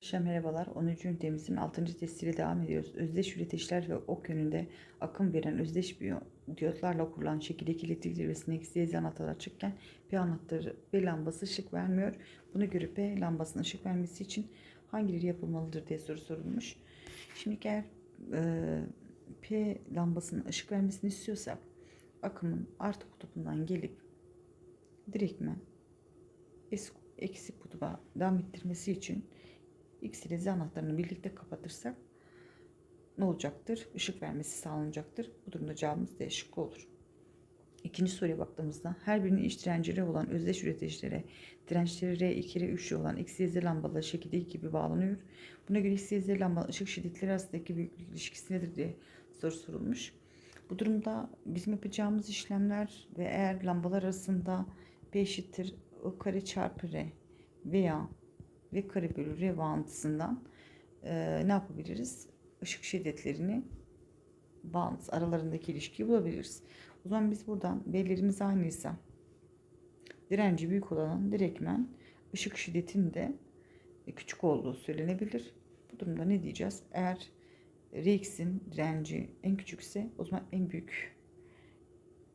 Arkadaşlar merhabalar. 10. ünitemizin 6. testiyle devam ediyoruz. Özdeş üreticiler ve ok yönünde akım veren özdeş diyotlarla kurulan şekildeki elektrik zirvesine eksi anahtar açıkken P anahtarı ve lambası ışık vermiyor. Buna göre P lambasının ışık vermesi için hangileri yapılmalıdır diye soru sorulmuş. Şimdi eğer e, P lambasının ışık vermesini istiyorsak akımın artı kutubundan gelip direktmen eksi kutuba devam ettirmesi için Z anahtarını birlikte kapatırsak ne olacaktır? Işık vermesi sağlanacaktır. Bu durumda cevabımız D şıkkı olur. İkinci soruya baktığımızda her birinin iç direnci R olan özdeş üreticilere dirençleri R2 R3 olan X, Y, Z lambaları şekildeki gibi bağlanıyor. Buna göre X, Y, Z lamba ışık şiddetleri arasındaki büyüklük ilişkisi nedir diye soru sorulmuş. Bu durumda bizim yapacağımız işlemler ve eğer lambalar arasında P eşittir I kare çarpı R veya V kare bölü R e, ne yapabiliriz? Işık şiddetlerini bağıntısı aralarındaki ilişkiyi bulabiliriz. O zaman biz buradan V'lerimiz aynıysa direnci büyük olanın direktmen ışık şiddetinin de küçük olduğu söylenebilir. Bu durumda ne diyeceğiz? Eğer Rx'in direnci en küçükse o zaman en büyük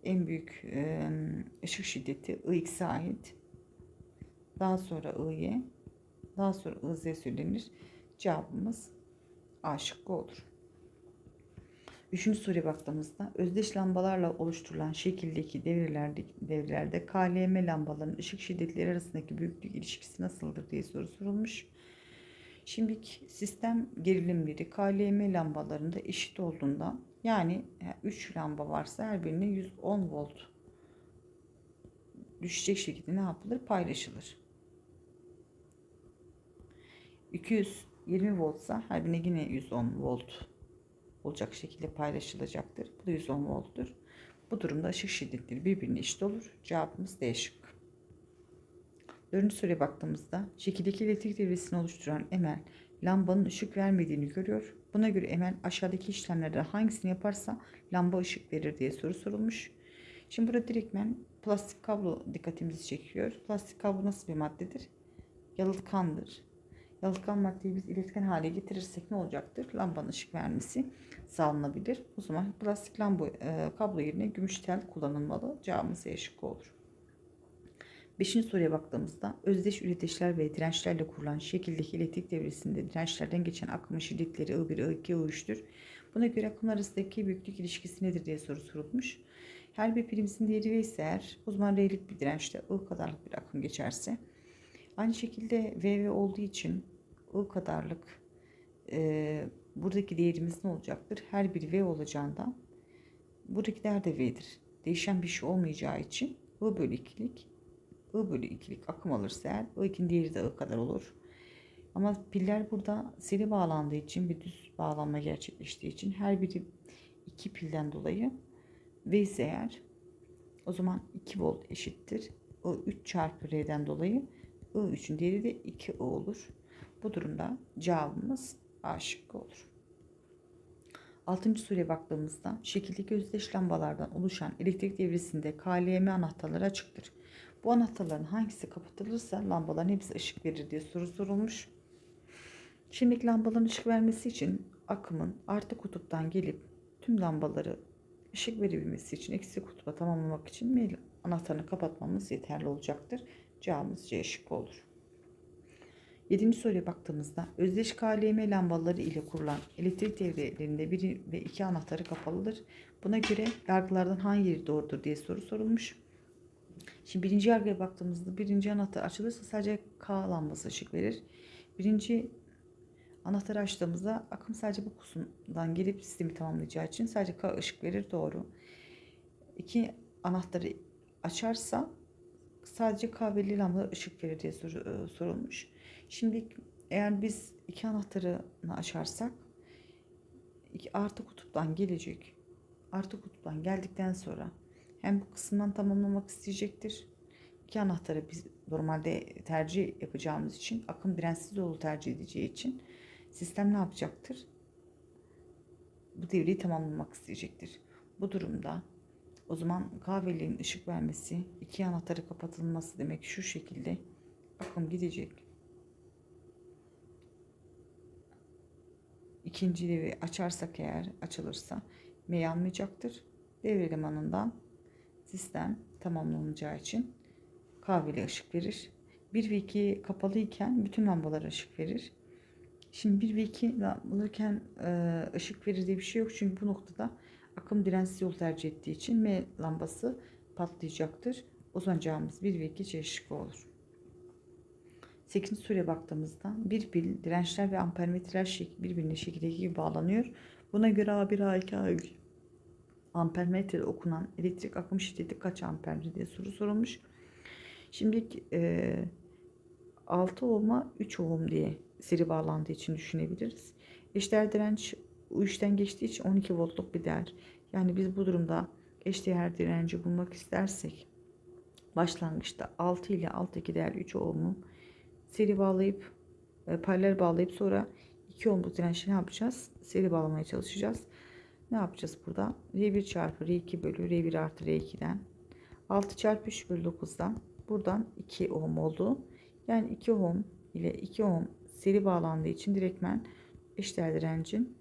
en büyük e, ışık şiddeti Ix'e ait. Daha sonra I'ye, daha sonra IZ söylenir. Cevabımız A şıkkı olur. Üçüncü soruya baktığımızda özdeş lambalarla oluşturulan şekildeki devrelerde, devrelerde KLM lambaların ışık şiddetleri arasındaki büyüklük ilişkisi nasıldır diye soru sorulmuş. Şimdi sistem gerilimleri KLM lambalarında eşit olduğundan yani 3 lamba varsa her birine 110 volt düşecek şekilde ne yapılır? Paylaşılır. 220 voltsa her birine yine 110 volt olacak şekilde paylaşılacaktır. Bu da 110 volttur. Bu durumda ışık şiddetleri birbirine eşit olur. Cevabımız D şıkkı. Dördüncü soruya baktığımızda şekildeki elektrik devresini oluşturan Emel lambanın ışık vermediğini görüyor. Buna göre Emel aşağıdaki işlemlerden hangisini yaparsa lamba ışık verir diye soru sorulmuş. Şimdi burada direktmen plastik kablo dikkatimizi çekiyor. Plastik kablo nasıl bir maddedir? Yalıtkandır. Yalıtkan maddeyi biz iletken hale getirirsek ne olacaktır? Lambanın ışık vermesi sağlanabilir. O zaman plastik lamba e, kablo yerine gümüş tel kullanılmalı. Cevabımız E şıkkı olur. Beşinci soruya baktığımızda özdeş üreticiler ve dirençlerle kurulan şekildeki elektrik devresinde dirençlerden geçen akımın şiddetleri I1, I2, I3'tür. Buna göre akım arasındaki büyüklük ilişkisi nedir diye soru sorulmuş. Her bir primizin değeri V ise eğer o zaman R'lik bir dirençte I kadarlık bir akım geçerse aynı şekilde VV olduğu için I kadarlık e, buradaki değerimiz ne olacaktır? Her bir V olacağından buradaki değer de V'dir. Değişen bir şey olmayacağı için I bölü 2'lik I bölü 2'lik akım alırsa eğer I2'nin değeri de I kadar olur. Ama piller burada seri bağlandığı için bir düz bağlanma gerçekleştiği için her biri iki pilden dolayı V ise eğer o zaman 2 volt eşittir. I 3 çarpı R'den dolayı I3'ün değeri de 2I olur. Bu durumda cevabımız A şıkkı olur. Altıncı soruya baktığımızda şekildeki özdeş lambalardan oluşan elektrik devresinde KLM anahtarları açıktır. Bu anahtarların hangisi kapatılırsa lambaların hepsi ışık verir diye soru sorulmuş. Şimdiki lambaların ışık vermesi için akımın artı kutuptan gelip tüm lambaları ışık verebilmesi için eksi kutuba tamamlamak için mail anahtarını kapatmamız yeterli olacaktır. Cevabımız C olur. Yedinci soruya baktığımızda özdeş KLM lambaları ile kurulan elektrik devrelerinde biri ve iki anahtarı kapalıdır. Buna göre yargılardan hangileri doğrudur diye soru sorulmuş. Şimdi birinci yargıya baktığımızda birinci anahtar açılırsa sadece K lambası ışık verir. Birinci anahtarı açtığımızda akım sadece bu kutusundan gelip sistemi tamamlayacağı için sadece K ışık verir doğru. İki anahtarı açarsa sadece kahveli lamba ışık verir diye sor, sorulmuş. Şimdi eğer biz iki anahtarını açarsak iki artı kutuptan gelecek. Artı kutuptan geldikten sonra hem bu kısımdan tamamlamak isteyecektir. İki anahtarı biz normalde tercih yapacağımız için akım dirençsiz yolu tercih edeceği için sistem ne yapacaktır? Bu devreyi tamamlamak isteyecektir. Bu durumda o zaman kahveliğin ışık vermesi, iki anahtarı kapatılması demek şu şekilde akım gidecek. ikinci devre açarsak eğer açılırsa M yanmayacaktır. Devre sistem tamamlanacağı için kahveli ışık verir. 1 ve 2 kapalı iken bütün lambalar ışık verir. Şimdi 1 ve 2 bulurken ışık verir diye bir şey yok. Çünkü bu noktada akım dirençsiz yol tercih ettiği için M lambası patlayacaktır. Cevabımız 1 ve 2 C şıkkı olur. 8. soruya baktığımızda bir pil dirençler ve ampermetreler birbirine şekildeki gibi bağlanıyor. Buna göre A1, A2, A3 ampermetrede okunan elektrik akım şiddeti kaç amperdir diye soru sorulmuş. Şimdi e, 6 ohm'a 3 ohm diye seri bağlandığı için düşünebiliriz. Eşdeğer direnç U3'ten geçtiği için 12 voltluk bir değer. Yani biz bu durumda eşdeğer direnci bulmak istersek başlangıçta 6 ile alttaki değer 3 ohm'u seri bağlayıp e, paralel bağlayıp sonra 2 ohmluk dirençli ne yapacağız? Seri bağlamaya çalışacağız. Ne yapacağız burada? R1 çarpı R2 bölü R1 artı R2'den 6 çarpı 3 bölü 9'dan buradan 2 ohm oldu. Yani 2 ohm ile 2 ohm seri bağlandığı için direktmen eşdeğer direncin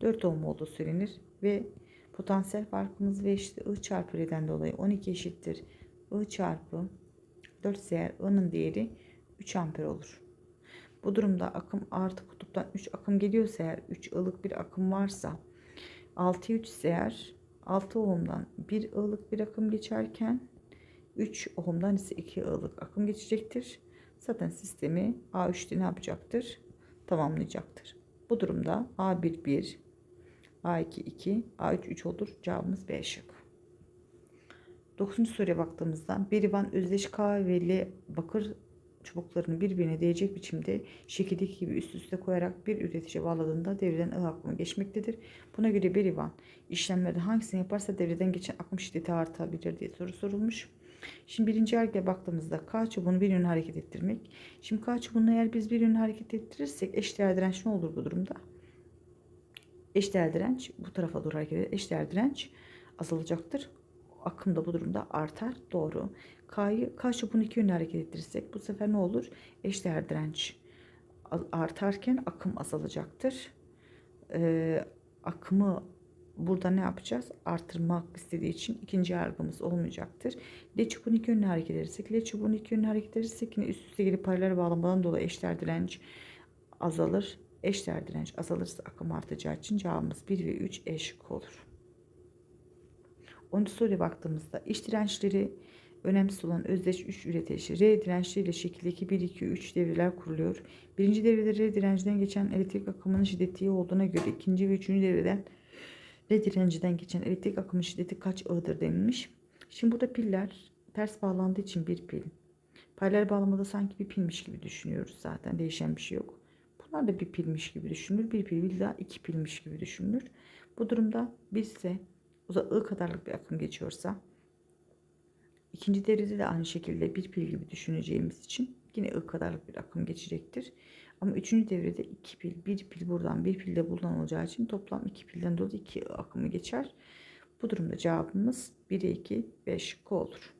4 ohm olduğu söylenir ve potansiyel farkımız ve işte I çarpı R'den dolayı 12 eşittir. I çarpı 4 ise I'nın değeri 3 amper olur. Bu durumda akım artı kutuptan 3 akım geliyorsa eğer 3 ılık bir akım varsa 6'ya 3 ise eğer 6 ohm'dan 1 ılık bir akım geçerken 3 ohm'dan ise 2 ılık akım geçecektir. Zaten sistemi A3'te ne yapacaktır? Tamamlayacaktır. Bu durumda A1 1, A2 2, A3 3 olur. Cevabımız B şık. 9. soruya baktığımızda berivan özdeş K ve L bakır çubuklarını birbirine değecek biçimde şekildeki gibi üst üste koyarak bir üretici bağladığında devreden I akımı geçmektedir. Buna göre berivan işlemlerde hangisini yaparsa devreden geçen akım şiddeti artabilir diye soru sorulmuş. Şimdi birinci yargıya baktığımızda K çubuğunu bir yönlü hareket ettirmek. Şimdi K çubuğunu eğer biz bir yönlü hareket ettirirsek eşdeğer direnç ne olur bu durumda? Eşdeğer direnç bu tarafa doğru hareket eder. Eşdeğer direnç azalacaktır. Akım da bu durumda artar. Doğru. K'yı K çubuğunu iki yönlü hareket ettirirsek bu sefer ne olur? Eşdeğer direnç artarken akım azalacaktır. Ee, akımı burada ne yapacağız? Artırmak istediği için ikinci yargımız olmayacaktır. L çubuğunu iki yönlü hareket edersek, L çubuğunu iki yönlü hareket edersek yine üst üste gelip paralel bağlamadan dolayı eşdeğer direnç azalır. Eşdeğer direnç azalırsa akım artacağı için cevabımız 1 ve 3 E şıkkı olur. 10. soruya baktığımızda iş dirençleri önemsiz olan özdeş 3 üretici R dirençleriyle şekildeki 1, 2, 3 devreler kuruluyor. Birinci devrede R direnciden geçen elektrik akımının şiddeti olduğuna göre ikinci ve üçüncü devreden R direnciden geçen elektrik akımının şiddeti kaç I'dır denilmiş. Şimdi burada piller ters bağlandığı için bir pil. Paralel bağlamada sanki bir pilmiş gibi düşünüyoruz zaten. Değişen bir şey yok. Bunlar da bir pilmiş gibi düşünülür. Bir pil bir daha iki pilmiş gibi düşünülür. Bu durumda bizse o da I kadarlık bir akım geçiyorsa ikinci devrede de aynı şekilde bir pil gibi düşüneceğimiz için yine I kadarlık bir akım geçecektir. Ama üçüncü devrede iki pil, bir pil buradan bir pil de buradan olacağı için toplam iki pilden dolayı iki akımı geçer. Bu durumda cevabımız 1'e 2, 5 şıkkı olur.